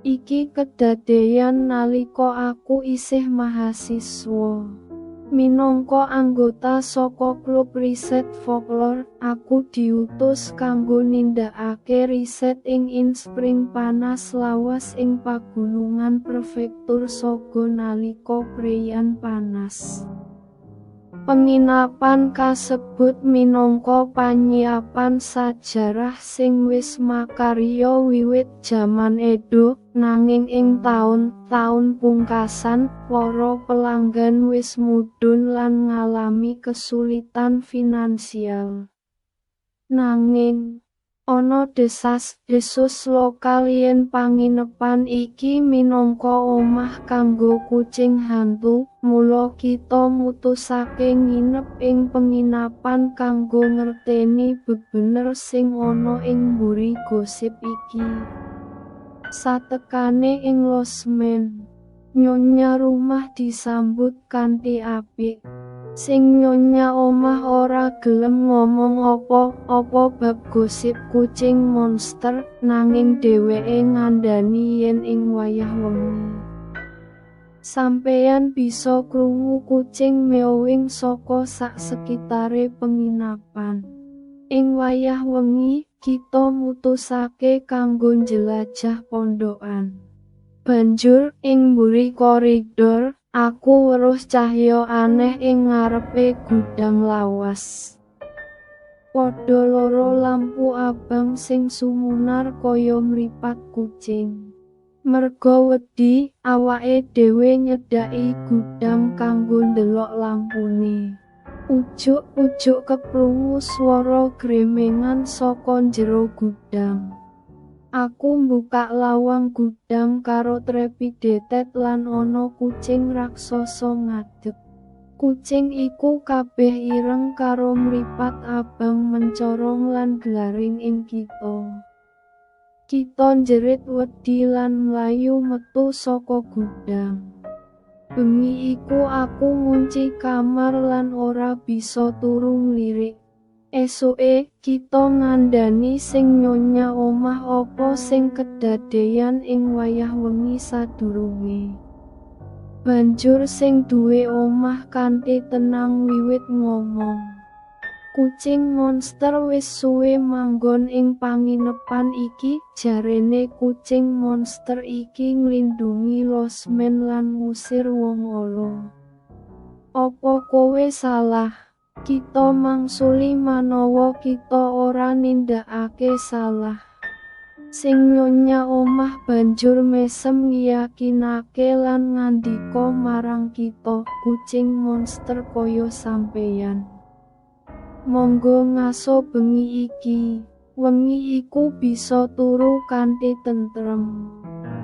Iki kedadeyan nalika aku isih mahasiswa. Minangka anggota saka klub riset folklore, aku diutus kanggo nindakake riset ing Inspring panas lawas ing pagunungan prefektur Sogo nalika preyan panas. Penginapan kasebut minangka panyiapan sajarah sing wis makarya wiwit jaman Edo, nanging ing taun-taun pungkasan, para pelanggan wis mudhun lan ngalami kesulitan finansial. Nanging, ana desas-desus lokal yen panginepan iki minangka omah kanggo kucing hantu, mula kita mutusake nginep ing penginapan kanggo ngerteni bebener sing ana ing mburi gosip iki. Satekane ing losmen, nyonya rumah disambut kanthi apik. Sing nyonya omah gelem ngomong apa-apa bab gosip kucing monster, nanging dheweke ngandani yen ing wayah wengi. Sampeyan bisa krungu kucing meowing saka sak sekitare penginapan. Ing wayah wengi, kita mutusake kanggo jelajah pondokan. Banjur ing mburi koridor, Aku weruh cahya aneh ing ngarepe gudang lawas. Padha loro lampu abang sing sumunar kaya mripat kucing. Merga wedi, awake dhewe nyedaki gudang kanggo ndelok lampune. Ujuk-ujuk keprungu swara gremengan saka jero gudang. Aku mbukak lawang gudang karo trepidetet lan ana kucing raksasa ngadeg. Kucing iku kabeh ireng karo mripat abang mencorong lan glaring ing kita. Kita jerit wedi lan mlayu metu saka gudang. Bengi iku aku ngunci kamar lan ora bisa turu lirik. Esuke, kita ngandani sing nyonya omah apa sing kedadeyan ing wayah wengi sadurunge. Banjur sing duwe omah kanthi tenang wiwit ngomong. Kucing monster wis suwe manggon ing panginepan iki, jarene kucing monster iki nglindungi losmen lan ngusir wong ala. Apa kowe salah? Kita mangsuli manawa kita ora nindakake salah. Sing nyonya omah banjur mesem ngiyakinake lan ngandika marang kita, kucing monster kaya sampeyan. Monggo ngaso bengi iki, wengi iku bisa turu kanthi tentrem.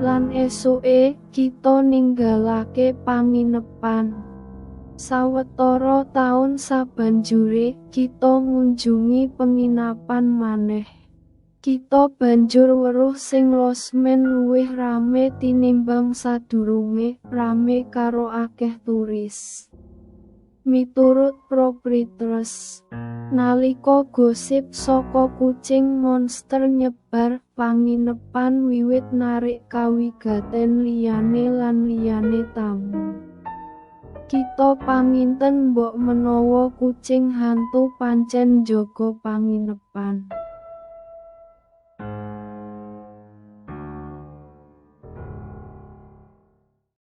Lan esuke kita ninggalake panginepan. Sawetara taun sabanjure kita ngunjungi penginapan maneh. Kita banjur weruh sing losmen luwih rame tinimbang sadurunge, rame karo akeh turis. Miturut proprietors, nalika gosip saka kucing monster nyebar, panginepan wiwit narik kawigaten liyane lan liyane. Kita paminten mbok menawa kucing hantu pancen jaga panginepan.